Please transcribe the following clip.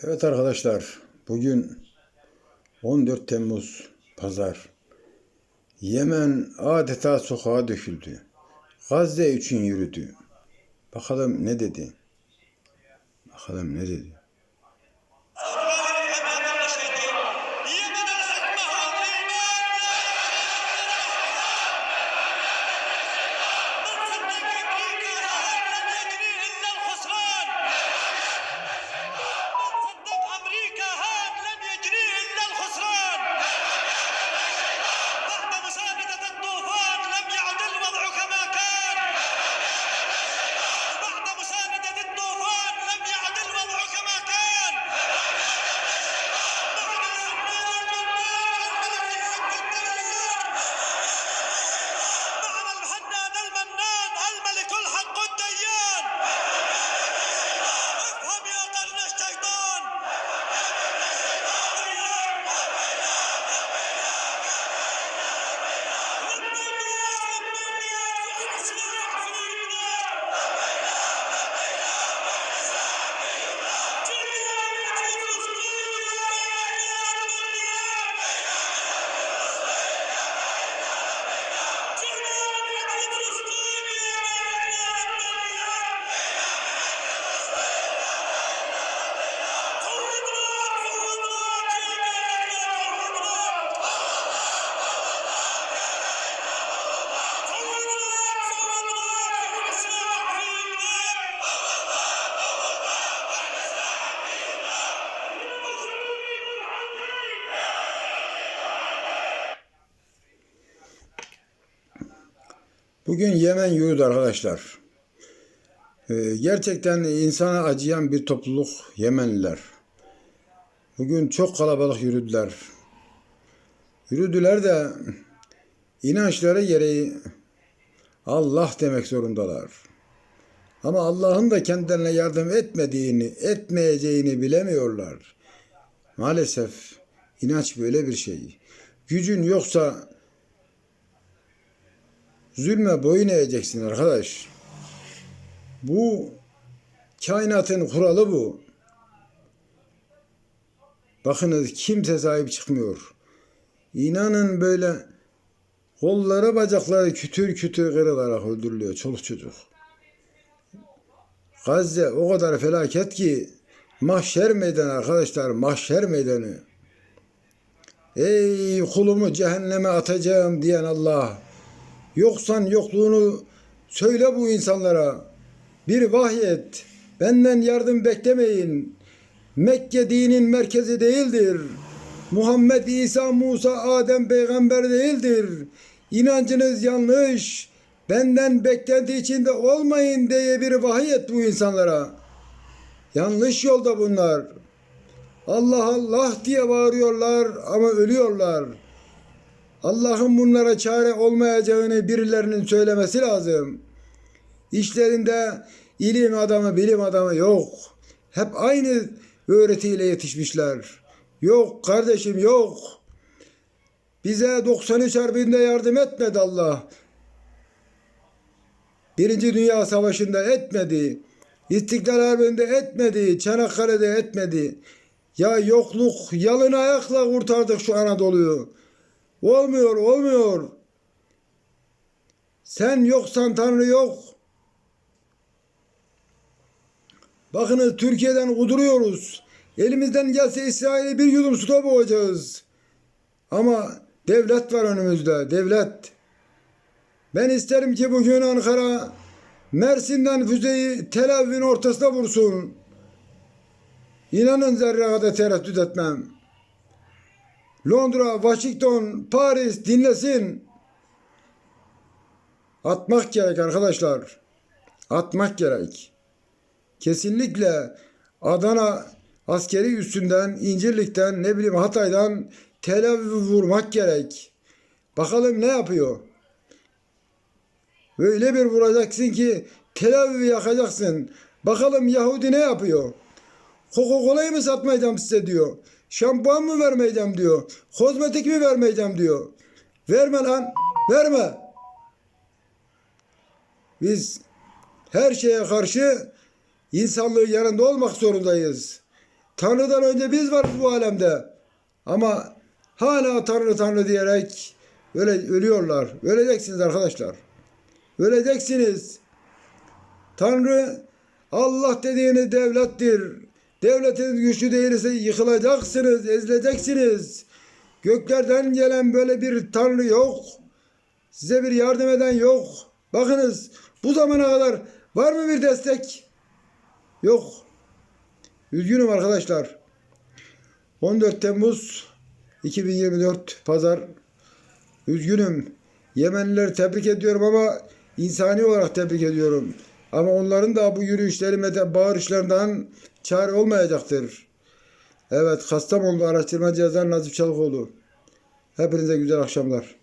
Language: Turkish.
Evet arkadaşlar, bugün 14 Temmuz Pazar. Yemen adeta sokağa döküldü. Gazze için yürüdü. Bakalım ne dedi? Bakalım ne dedi? Bugün Yemen yürüdü arkadaşlar. Ee, gerçekten insana acıyan bir topluluk Yemenliler. Bugün çok kalabalık yürüdüler. Yürüdüler de inançları gereği Allah demek zorundalar. Ama Allah'ın da kendilerine yardım etmediğini, etmeyeceğini bilemiyorlar. Maalesef inanç böyle bir şey. Gücün yoksa zulme boyun eğeceksin arkadaş. Bu kainatın kuralı bu. Bakınız kimse sahip çıkmıyor. İnanın böyle kolları bacakları kütür kütür kırılarak öldürülüyor çoluk çocuk. Gazze o kadar felaket ki mahşer meydanı arkadaşlar mahşer meydanı. Ey kulumu cehenneme atacağım diyen Allah. Yoksan yokluğunu söyle bu insanlara. Bir vahyet. Benden yardım beklemeyin. Mekke dinin merkezi değildir. Muhammed İsa Musa Adem peygamber değildir. İnancınız yanlış. Benden beklenti içinde olmayın diye bir vahyet bu insanlara. Yanlış yolda bunlar. Allah Allah diye bağırıyorlar ama ölüyorlar. Allah'ın bunlara çare olmayacağını birilerinin söylemesi lazım. İşlerinde ilim adamı, bilim adamı yok. Hep aynı öğretiyle yetişmişler. Yok kardeşim yok. Bize 93 Harbi'nde yardım etmedi Allah. Birinci Dünya Savaşı'nda etmedi. İstiklal Harbi'nde etmedi. Çanakkale'de etmedi. Ya yokluk, yalın ayakla kurtardık şu Anadolu'yu. Olmuyor, olmuyor. Sen yoksan Tanrı yok. Bakınız Türkiye'den kuduruyoruz. Elimizden gelse İsrail'i bir yudum suda boğacağız. Ama devlet var önümüzde, devlet. Ben isterim ki bugün Ankara Mersin'den füzeyi Tel Aviv'in ortasına vursun. İnanın zerre kadar tereddüt etmem. Londra, Washington, Paris dinlesin. Atmak gerek arkadaşlar. Atmak gerek. Kesinlikle Adana askeri üstünden, İncirlik'ten, ne bileyim Hatay'dan Tel Aviv'i vurmak gerek. Bakalım ne yapıyor? Öyle bir vuracaksın ki Tel Aviv'i yakacaksın. Bakalım Yahudi ne yapıyor? Coca-Cola'yı mı satmayacağım size diyor. Şampuan mı vermeyeceğim diyor. Kozmetik mi vermeyeceğim diyor. Verme lan. Verme. Biz her şeye karşı insanlığın yanında olmak zorundayız. Tanrı'dan önce biz varız bu alemde. Ama hala Tanrı Tanrı diyerek öyle ölüyorlar. Öleceksiniz arkadaşlar. Öleceksiniz. Tanrı Allah dediğiniz devlettir. Devletiniz güçlü değilse yıkılacaksınız, ezileceksiniz. Göklerden gelen böyle bir Tanrı yok. Size bir yardım eden yok. Bakınız bu zamana kadar var mı bir destek? Yok. Üzgünüm arkadaşlar. 14 Temmuz 2024 Pazar. Üzgünüm. Yemenlileri tebrik ediyorum ama insani olarak tebrik ediyorum. Ama onların da bu yürüyüşleri bağırışlarından çare olmayacaktır. Evet, Kastamonu araştırmacı yazar Nazif Çalıkoğlu. Hepinize güzel akşamlar.